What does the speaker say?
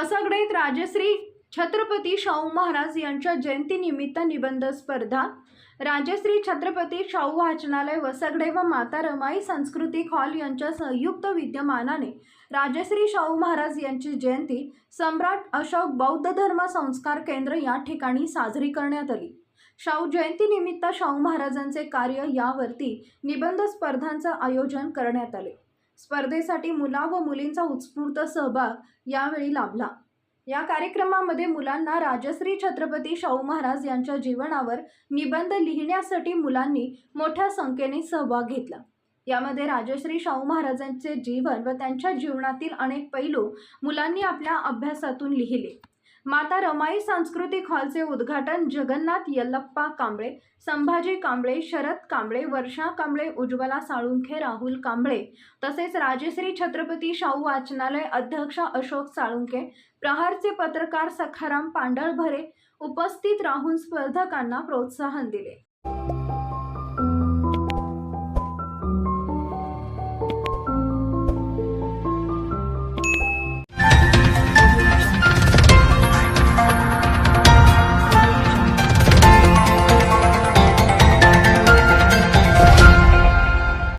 वसगडेत राजश्री छत्रपती शाहू महाराज यांच्या जयंतीनिमित्त निबंध स्पर्धा. राजश्री छत्रपती शाहू वाचनालय वसगडे व माता रमाई सांस्कृतिक हॉल यांच्या संयुक्त विद्यमानाने राजश्री शाहू महाराज यांची जयंती सम्राट अशोक बौद्ध धर्म संस्कार केंद्र या ठिकाणी साजरी करण्यात आली. शाहू जयंतीनिमित्त शाहू महाराजांचे कार्य यावरती निबंध स्पर्धांचं आयोजन करण्यात आले. स्पर्धेसाठी मुला व मुलींचा उत्स्फूर्त सहभाग यावेळी लाभला. या कार्यक्रमामध्ये मुलांना राजश्री छत्रपती शाहू महाराज यांच्या जीवनावर निबंध लिहिण्यासाठी मुलांनी मोठ्या संख्येने सहभाग घेतला. यामध्ये राजश्री शाहू महाराजांचे जीवन व त्यांच्या जीवनातील अनेक पैलू मुलांनी आपल्या अभ्यासातून लिहिले. माता रमाई सांस्कृतिक हॉलचे उद्घाटन जगन्नाथ यल्लप्पा कांबळे संभाजी कांबळे शरद कांबळे वर्षा कांबळे उज्ज्वला साळुंखे राहुल कांबळे तसेच राजश्री छत्रपती शाहू वाचनालय अध्यक्ष अशोक साळुंखे प्रहारचे पत्रकार सखाराम पांडळभरे उपस्थित राहून स्पर्धकांना प्रोत्साहन दिले.